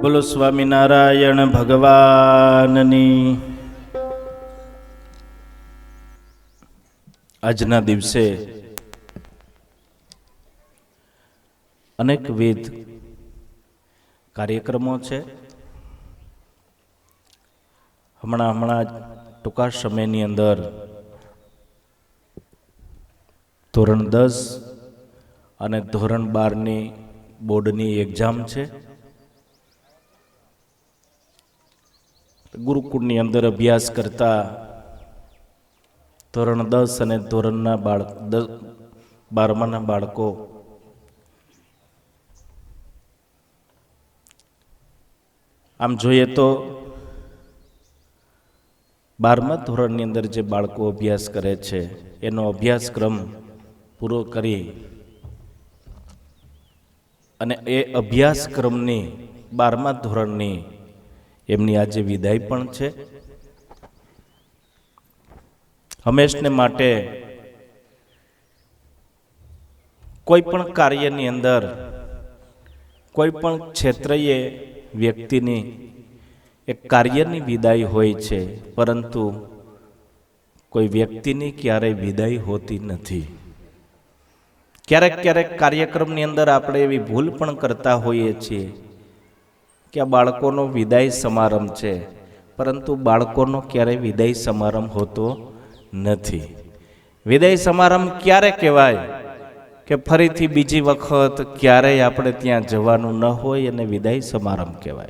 બોલો સ્વામિનારાયણ ભગવાનની. આજના દિવસે અનેકવિધ કાર્યક્રમો છે. હમણાં હમણાં ટૂંકા સમયની અંદર ધોરણ દસ અને ધોરણ બારની બોર્ડની એક્ઝામ છે. ગુરુકુળની અંદર અભ્યાસ કરતા ધોરણ દસ અને ધોરણના બાળક દસ બારમાના બાળકો આમ જોઈએ તો બારમા ધોરણની અંદર જે બાળકો અભ્યાસ કરે છે, એનો અભ્યાસક્રમ પૂરો કરી અને એ અભ્યાસક્રમની બારમા ધોરણની એમની આજે વિદાય પણ છે. હંમેશને માટે કોઈ પણ કાર્યની અંદર, કોઈ પણ ક્ષેત્રએ વ્યક્તિની એક કાર્યની વિદાય હોય છે, પરંતુ કોઈ વ્યક્તિની ક્યારેય વિદાય હોતી નથી. ક્યારેક ક્યારેક કાર્યક્રમની અંદર આપણે એવી ભૂલ પણ કરતા હોઈએ છીએ. કે આ બાળકોનો વિદાય સમારંભ છે. પરંતુ બાળકોનો ક્યારેય વિદાય સમારંભ હોતો નથી. વિદાય સમારંભ ક્યારે કહેવાય? કે ફરીથી બીજી વખત ક્યારેય આપણે ત્યાં જવાનું ન હોય અને વિદાય સમારંભ કહેવાય.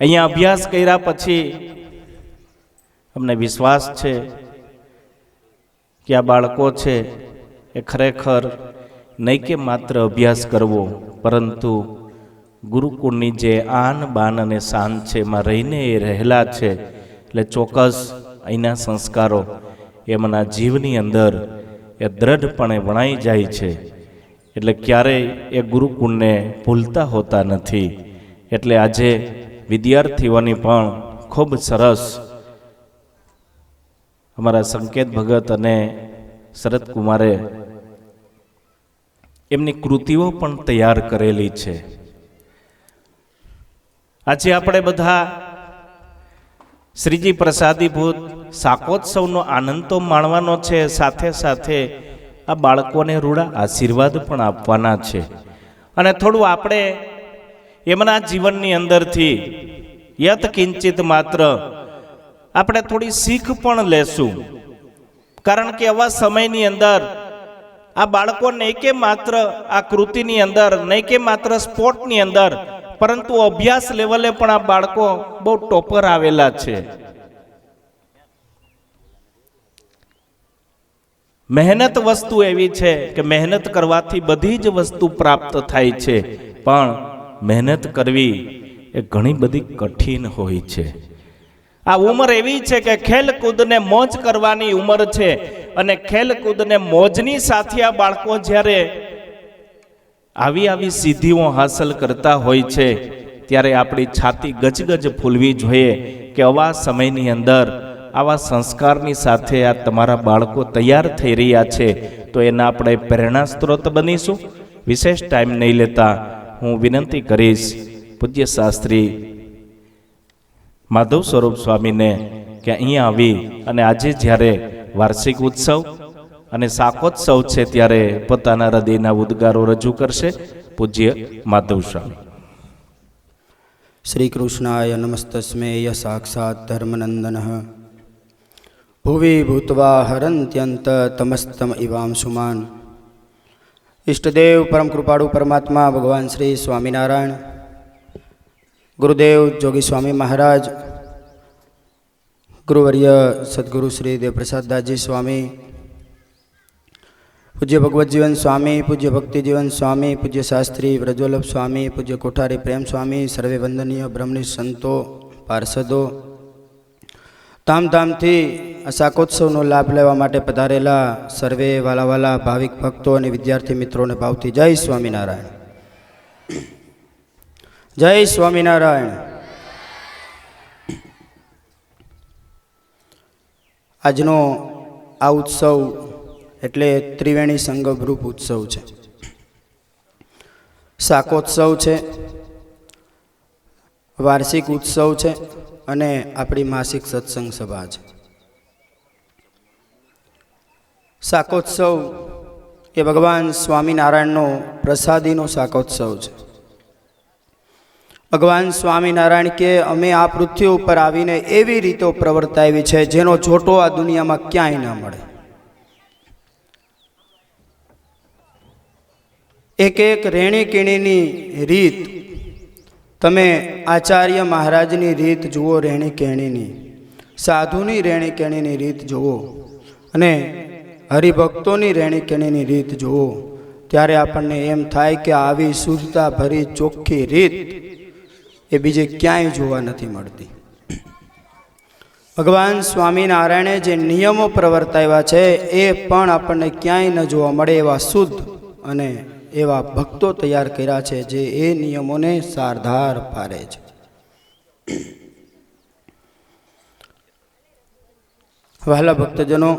અહીંયા અભ્યાસ કર્યા પછી અમને વિશ્વાસ છે કે આ બાળકો છે એ ખરેખર નહીં કે માત્ર અભ્યાસ કરવો, પરંતુ ગુરુકુળની જે આન બાન અને શાન છે, એમાં રહીને એ રહેલા છે, એટલે ચોક્કસ અહીંના સંસ્કારો એમના જીવની અંદર એ દ્રઢપણે વણાઈ જાય છે. એટલે ક્યારેય એ ગુરુકુળને ભૂલતા હોતા નથી. એટલે આજે વિદ્યાર્થીઓની પણ ખૂબ સરસ અમારા સંકેત ભગત અને શરદ કુમારે એમની કૃતિઓ પણ તૈયાર કરેલી છે. આજે આપણે બધા શ્રીજી પ્રસાદીભૂત શાકોત્સવનો આનંદ તો માણવાનો છે, સાથે સાથે આ બાળકોને રૂડા આશીર્વાદ પણ આપવાના છે. અને થોડું આપણે એમના જીવનની અંદરથી યત કિંચિત માત્ર આપણે થોડી શીખ પણ લેશું. કારણ કે આવા સમયની અંદર આ બાળકો નહીં કે માત્ર આ કૃતિની અંદર, નહીં કે માત્ર સ્પોર્ટની અંદર, પરંતુ અભ્યાસ લેવલે પણ આ બાળકો બહુ ટોપર આવેલા છે. મહેનત વસ્તુ એવી છે કે મહેનત કરવાથી બધી જ વસ્તુ પ્રાપ્ત થાય છે, પણ મહેનત કરવી એ ઘણી બધી કઠિન હોય છે. આ ઉંમર એવી છે કે ખેલકૂદને મોજ કરવાની ઉંમર છે અને ખેલકૂદને મોજની સાથે આ બાળકો જ્યારે આવી આવી સિદ્ધિઓ હાંસલ કરતા હોય છે, ત્યારે આપણી છાતી ગજગજ ફૂલવી જોઈએ કે આવા સમયની અંદર આવા સંસ્કારની સાથે આ તમારા બાળકો તૈયાર થઈ રહ્યા છે, તો એના આપણે પ્રેરણા સ્ત્રોત બનીશું. વિશેષ ટાઈમ નહીં લેતા હું વિનંતી કરીશ, પૂજ્ય શાસ્ત્રી માધવ સ્વરૂપ સ્વામીને કે અહીંયા આવી અને આજે જ્યારે વાર્ષિક ઉત્સવ અને શાકોત્સવ છે ત્યારે પોતાના હૃદયના ઉદ્ગારો રજૂ કરશે, પૂજ્ય માધવ સ્વામી. શ્રી કૃષ્ણાય નમસ્તસ્મેય સાક્ષાત ધર્મનંદન. ભુવિ ભૂતવા હરંત્યંત તમસ્તમ ઇવાંશુમાન ઈષ્ટદેવ પરમ કૃપાળુ પરમાત્મા ભગવાન શ્રી સ્વામિનારાયણ. ગુરુદેવ જોગી સ્વામી મહારાજ, ગુરુવર્ય સદગુરુ શ્રી દેવપ્રસાદદાસજી સ્વામી, પૂજ્ય ભગવતજીવન સ્વામી, પૂજ્ય ભક્તિજીવન સ્વામી, પૂજ્ય શાસ્ત્રી વ્રજોલભ સ્વામી, પૂજ્ય કોઠારી પ્રેમ સ્વામી, સર્વે વંદનીય બ્રહ્મની સંતો, પાર્ષદો ધામધામથી આ શાકોત્સવનો લાભ લેવા માટે પધારેલા સર્વે વાલાવાલા ભાવિક ભક્તો અને વિદ્યાર્થી મિત્રોને ભાવથી જય સ્વામિનારાયણ. જય સ્વામિનારાયણ. આજનો આ ઉત્સવ એટલે ત્રિવેણી સંગમરૂપ ઉત્સવ છે. શાકોત્સવ છે, વાર્ષિક ઉત્સવ છે અને આપણી માસિક સત્સંગ સભા છે. શાકોત્સવ એ ભગવાન સ્વામિનારાયણનો પ્રસાદીનો શાકોત્સવ છે. ભગવાન સ્વામિનારાયણ કે અમે આ પૃથ્વી ઉપર આવીને એવી રીતો પ્રવર્તાવી છે જેનો જોટો આ દુનિયામાં ક્યાંય ના મળે. એક એક રેણી કેણીની રીત, તમે આચાર્ય મહારાજની રીત જુઓ રેણી કેણીની સાધુની રેણી કેણીની રીત જુઓ અને હરિભક્તોની રેણી કેણીની રીત જુઓ, ત્યારે આપણને એમ થાય કે આવી શુદ્ધતા ભરી ચોખ્ખી રીત એ બીજે ક્યાંય જોવા નથી મળતી. ભગવાન સ્વામિનારાયણે જે નિયમો પ્રવર્તાવ્યા છે, એ પણ આપણને ક્યાંય ન જોવા મળે એવા શુદ્ધ અને એવા ભક્તો તૈયાર કર્યા છે, જે એ નિયમોને સારધાર પારે છે. વહાલા ભક્તજનો,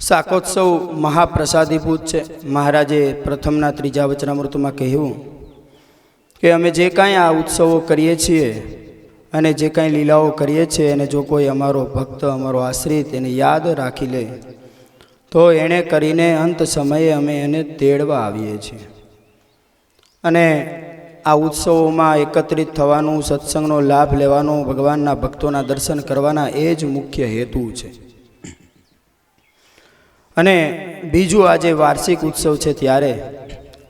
શાકોત્સવ મહાપ્રસાદીભૂત છે. મહારાજે પ્રથમના ત્રીજા વચનામૃતમાં કહ્યું કે અમે જે કાંઈ આ ઉત્સવો કરીએ છીએ અને જે કાંઈ લીલાઓ કરીએ છીએ અને જો કોઈ અમારો ભક્ત, અમારો આશ્રિત એને યાદ રાખી લે, તો એણે કરીને અંત સમયે અમે એને તેડવા આવીએ છીએ. અને આ ઉત્સવોમાં એકત્રિત થવાનું, સત્સંગનો લાભ લેવાનો, ભગવાનના ભક્તોના દર્શન કરવાના એ જ મુખ્ય હેતુ છે. અને બીજું આજે વાર્ષિક ઉત્સવ છે ત્યારે,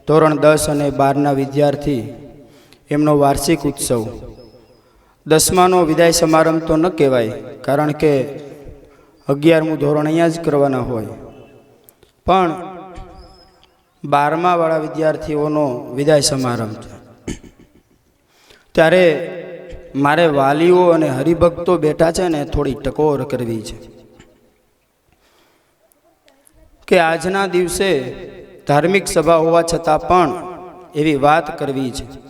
ધોરણ દસ અને બારના વિદ્યાર્થી એમનો વાર્ષિક ઉત્સવ. દસમાનો વિદાય સમારંભ તો ન કહેવાય, કારણ કે અગિયારમું ધોરણ અહીંયા જ કરવાના હોય. પણ બારમાવાળા વિદ્યાર્થીઓનો વિદાય સમારંભ છે. ત્યારે મારે વાલીઓ અને હરિભક્તો બેઠા છે ને થોડી ટકોર કરવી છે. કે આજના દિવસે ધાર્મિક સભા હોવા છતાં પણ એવી વાત કરવી છે.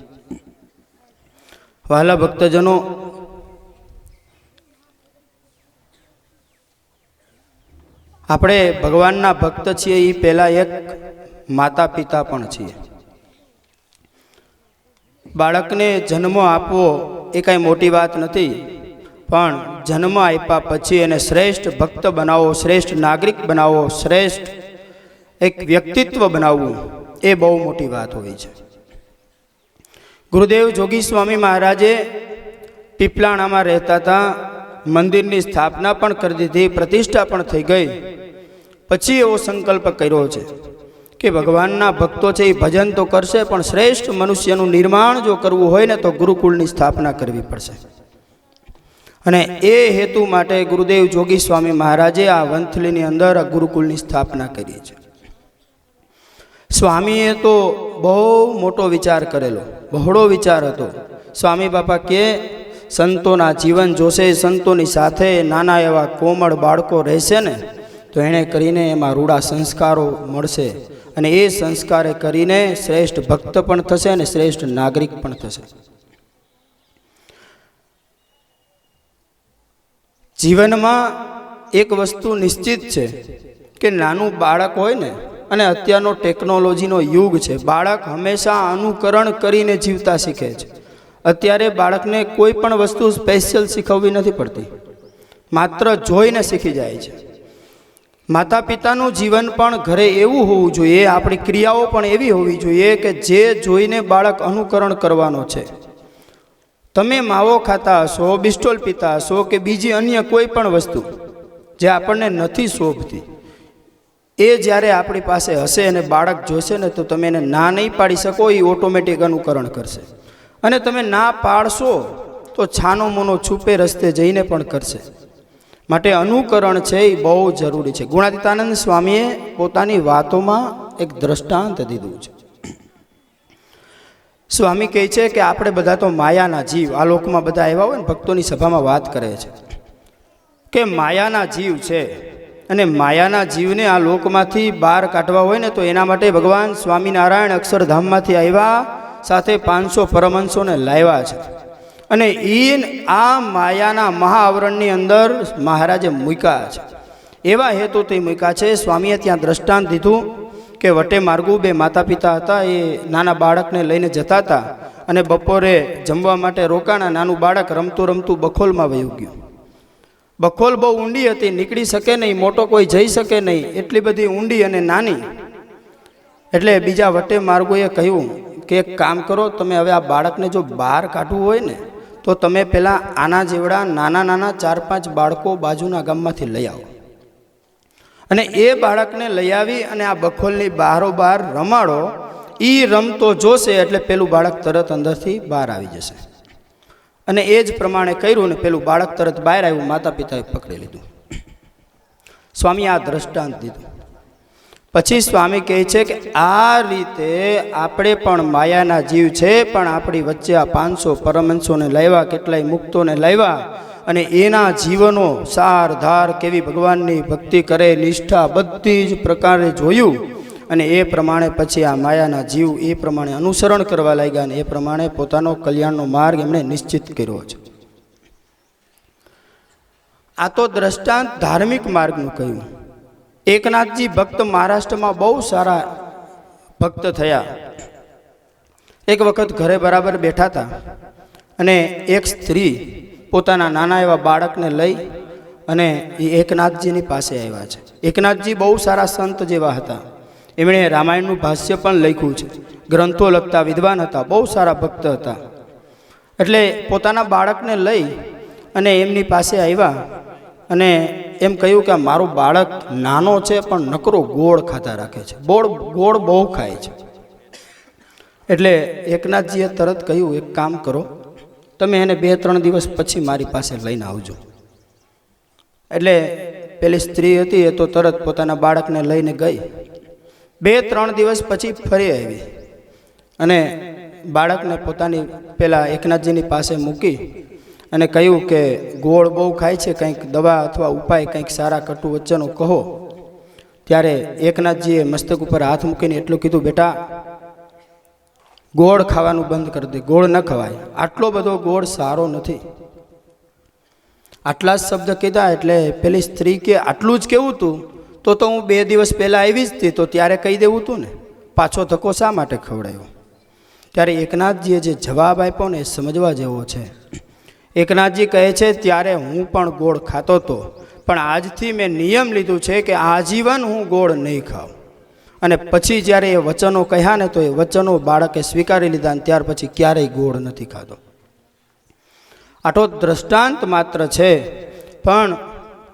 વહાલા ભક્તજનો, આપણે ભગવાનના ભક્ત છીએ એ પહેલાં એક માતા પિતા પણ છીએ. બાળકને જન્મ આપવો એ કાંઈ મોટી વાત નથી, પણ જન્મ આપ્યા પછી એને શ્રેષ્ઠ ભક્ત બનાવો, શ્રેષ્ઠ નાગરિક બનાવો, શ્રેષ્ઠ એક વ્યક્તિત્વ બનાવવું એ બહુ મોટી વાત હોય છે. ગુરુદેવ જોગી સ્વામી મહારાજે પીપલાણામાં રહેતા હતા. મંદિરની સ્થાપના પણ કરી દીધી, પ્રતિષ્ઠા પણ થઈ ગઈ. પછી એવો સંકલ્પ કર્યો છે કે ભગવાનના ભક્તો છે એ ભજન તો કરશે, પણ શ્રેષ્ઠ મનુષ્યનું નિર્માણ જો કરવું હોય ને તો ગુરુકુળની સ્થાપના કરવી પડશે. અને એ હેતુ માટે ગુરુદેવ જોગી સ્વામી મહારાજે આ વંથલીની અંદર ગુરુકુળની સ્થાપના કરી છે. સ્વામીએ તો બહુ મોટો વિચાર કરેલો, બહોળો વિચાર હતો. સ્વામી બાપા કે, સંતોના જીવન જોશે, સંતોની સાથે નાના એવા કોમળ બાળકો રહેશે ને, તો એણે કરીને એમાં રૂડા સંસ્કારો મળશે અને એ સંસ્કારે કરીને શ્રેષ્ઠ ભક્ત પણ થશે અને શ્રેષ્ઠ નાગરિક પણ થશે. જીવનમાં એક વસ્તુ નિશ્ચિત છે કે નાનું બાળક હોય ને અને અત્યારનો ટેકનોલોજીનો યુગ છે. બાળક હંમેશા અનુકરણ કરીને જીવતા શીખે છે. અત્યારે બાળકને કોઈ પણ વસ્તુ સ્પેશિયલ શીખવવી નથી પડતી. માત્ર જોઈને શીખી જાય છે. માતા પિતાનું જીવન પણ ઘરે એવું હોવું જોઈએ, આપણી ક્રિયાઓ પણ એવી હોવી જોઈએ કે જે જોઈને બાળક અનુકરણ કરવાનો છે. તમે માવો ખાતા હશો, બિસ્ટોલ પીતા હશો કે બીજી અન્ય કોઈ પણ વસ્તુ જે આપણને નથી શોભતી. એ જ્યારે આપણી પાસે હશે અને બાળક જોશે ને તો તમે એને ના નહીં પાડી શકો એ ઓટોમેટિક અનુકરણ કરશે. અને તમે ના પાડશો તો છાનો મોનો છૂપે રસ્તે જઈને પણ કરશે. માટે અનુકરણ છે એ બહુ જરૂરી છે. ગુણાતીતાનંદ સ્વામીએ પોતાની વાતોમાં એક દ્રષ્ટાંત દીધું છે. સ્વામી કહે છે કે આપણે બધા તો માયાના જીવ. આ લોકમાં બધા એવા હોય ને, ભક્તોની સભામાં વાત કરે છે. કે માયાના જીવ છે. અને માયાના જીવને આ લોકમાંથી બહાર કાઢવા હોય ને તો એના માટે ભગવાન સ્વામિનારાયણ અક્ષરધામમાંથી આવ્યા, સાથે પાંચસો પરમહંસોને લાવ્યા છે. અને એ આ માયાના મહાઆવરણની અંદર મહારાજે મૂક્યા છે. એવા હેતુથી મૂક્યા છે. સ્વામીએ ત્યાં દ્રષ્ટાંત દીધું કે વટે માર્ગુ બે માતા પિતા હતા. એ નાના બાળકને લઈને જતા હતા અને બપોરે જમવા માટે રોકાણા નાનું બાળક રમતું રમતું બખોલમાં વયું ગયું. બખોલ બહુ ઊંડી હતી, નીકળી શકે નહીં, મોટો કોઈ જઈ શકે નહીં, એટલી બધી ઊંડી અને નાની. એટલે બીજા વટે માર્ગોએ કહ્યું કે એક કામ કરો, તમે હવે આ બાળકને જો બહાર કાઢવું હોય ને, તો તમે પહેલાં આના જેવડા નાના નાના ચાર પાંચ બાળકો બાજુના ગામમાંથી લઈ આવો. અને એ બાળકને લઈ આવી અને આ બખોલની બહારોબહાર રમાડો એ રમતો જોશે એટલે પેલું બાળક તરત અંદરથી બહાર આવી જશે. અને એ જ પ્રમાણે કર્યું ને પેલું બાળક તરત બહાર આવ્યું માતા પિતાએ પકડી લીધું. સ્વામી આ દ્રષ્ટાંત દીધું. પછી સ્વામી કહે છે કે આ રીતે આપણે પણ માયાના જીવ છે, પણ આપણી વચ્ચે આ પાંચસો પરમહંસોને લાવ્યા, કેટલાય મુક્તોને લાવ્યા અને એના જીવનો સાર ધાર કેવી ભગવાનની ભક્તિ કરે, નિષ્ઠા બધી જ પ્રકારે જોયું. અને એ પ્રમાણે પછી આ માયાના જીવ એ પ્રમાણે અનુસરણ કરવા લાગ્યા અને એ પ્રમાણે પોતાનો કલ્યાણનો માર્ગ એમણે નિશ્ચિત કર્યો છે. આ તો દ્રષ્ટાંત ધાર્મિક માર્ગનું કહ્યું. એકનાથજી ભક્ત મહારાષ્ટ્રમાં બહુ સારા ભક્ત થયા. એક વખત ઘરે બરાબર બેઠા હતા અને એક સ્ત્રી પોતાના નાના એવા બાળકને લઈ અને એ એકનાથજીની પાસે આવ્યા છે. એકનાથજી બહુ સારા સંત જેવા હતા. એમણે રામાયણનું ભાષ્ય પણ લખ્યું છે. ગ્રંથો લખતા વિદ્વાન હતા, બહુ સારા ભક્ત હતા. એટલે પોતાના બાળકને લઈ અને એમની પાસે આવ્યા અને એમ કહ્યું કે મારું બાળક નાનો છે, પણ નકરો ગોળ ખાતા રાખે છે. ગોળ ગોળ બહુ ખાય છે. એટલે એકનાથજીએ તરત કહ્યું, એક કામ કરો, તમે એને બે, ત્રણ દિવસ પછી મારી પાસે લઈને આવજો. એટલે પેલી સ્ત્રી હતી, એ તો તરત પોતાના બાળકને લઈને ગઈ. બે, ત્રણ દિવસ પછી ફરી આવી. અને બાળકને પોતાની પેલા એકનાથજીની પાસે મૂકી અને કહ્યું કે, ગોળ બહુ ખાય છે, કંઈક દવા અથવા ઉપાય કંઈક સારા કટુ વચ્ચેનો કહો. ત્યારે એકનાથજીએ મસ્તક ઉપર હાથ મૂકીને એટલું કીધું, બેટા, ગોળ ખાવાનું બંધ કરી દે, ગોળ ન ખવાય. આટલો બધો ગોળ સારો નથી. આટલા જ શબ્દ કીધા એટલે પેલી સ્ત્રી કે, આટલું જ કેવું હતું તો તો હું બે દિવસ પહેલાં આવી જ હતી તો ત્યારે કહી દેવું હતું ને, પાછો ધક્કો શા માટે ખવડાયો? ત્યારે એકનાથજીએ જે જવાબ આપ્યો ને એ સમજવા જેવો છે. એકનાથજી કહે છે, ત્યારે હું પણ ગોળ ખાતો હતો, પણ આજથી મેં નિયમ લીધું છે કે આજીવન હું ગોળ નહીં ખાઉં. અને પછી જ્યારે એ વચનો કહ્યા ને, તો એ વચનો બાળકે સ્વીકારી લીધા અને ત્યાર પછી ક્યારેય ગોળ નથી ખાધો. આટો દ્રષ્ટાંત માત્ર છે. પણ,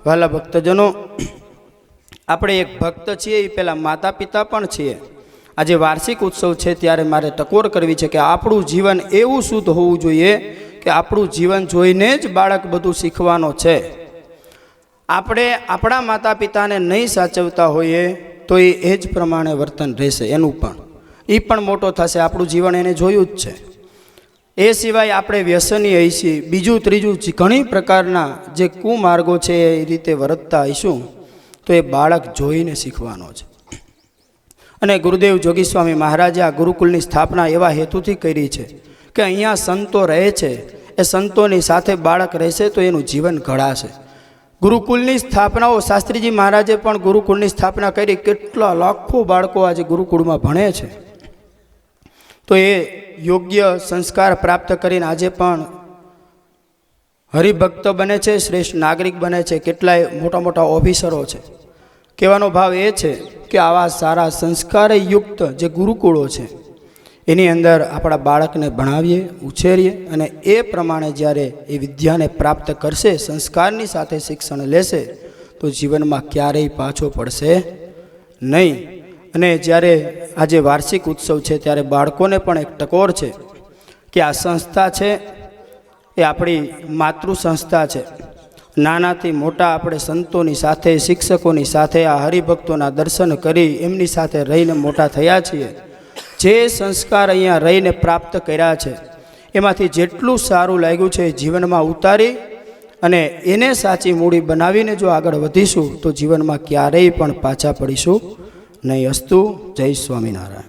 વાલા ભક્તજનો આપણે એક ભક્ત છીએ એ પહેલાં માતા પિતા પણ છીએ. આજે વાર્ષિક ઉત્સવ છે ત્યારે મારે ટકોર કરવી છે કે આપણું જીવન એવું શુદ્ધ હોવું જોઈએ કે આપણું જીવન જોઈને જ બાળક બધું શીખવાનો છે. આપણે આપણા માતા પિતાને નહીં સાચવતા હોઈએ તો એ એ જ પ્રમાણે વર્તન રહેશે, એનું પણ. એ પણ મોટો થશે, આપણું જીવન એને જોયું જ છે. એ સિવાય આપણે વ્યસની હઈશી. બીજું ત્રીજું ઘણી પ્રકારના જે કુમાર્ગો છે, એ રીતે વર્તતા હઈશું. તો એ બાળક જોઈને શીખવાનો છે. અને ગુરુદેવ જોગી સ્વામી મહારાજે આ ગુરુકુલની સ્થાપના એવા હેતુથી કરી છે કે અહીંયા સંતો રહે છે, એ સંતોની સાથે બાળક રહેશે તો એનું જીવન ઘડાશે. ગુરુકુલની સ્થાપનાઓ શાસ્ત્રીજી મહારાજે પણ ગુરુકુળની સ્થાપના કરી કેટલા લાખો બાળકો આજે ગુરુકુળમાં ભણે છે. તો એ યોગ્ય સંસ્કાર પ્રાપ્ત કરીને આજે પણ હરિભક્ત બને છે, શ્રેષ્ઠ નાગરિક બને છે, કેટલાય મોટા મોટા ઓફિસરો છે. કહેવાનો ભાવ એ છે કે આવા સારા સંસ્કારે યુક્ત જે ગુરુકુળો છે, એની અંદર આપણા બાળકને ભણાવીએ, ઉછેરીએ અને એ પ્રમાણે જ્યારે એ વિદ્યાને પ્રાપ્ત કરશે, સંસ્કારની સાથે શિક્ષણ લેશે, તો જીવનમાં ક્યારેય પાછો પડશે નહીં. અને જ્યારે આજે વાર્ષિક ઉત્સવ છે, ત્યારે બાળકોને પણ એક ટકોર છે કે આ સંસ્થા છે એ આપણી માતૃ સંસ્થા છે. નાનાથી મોટા આપણે સંતોની સાથે, શિક્ષકોની સાથે, આ હરિભક્તોના દર્શન કરી એમની સાથે રહીને મોટા થયા છીએ. જે સંસ્કાર અહીંયા રહીને પ્રાપ્ત કર્યા છે, એમાંથી જેટલું સારું લાગ્યું છે જીવનમાં ઉતારી અને એને સાચી મૂડી બનાવીને જો આગળ વધીશું, તો જીવનમાં ક્યારેય પણ પાછા પડીશું. નહીં અસ્તુ, જય સ્વામિનારાયણ.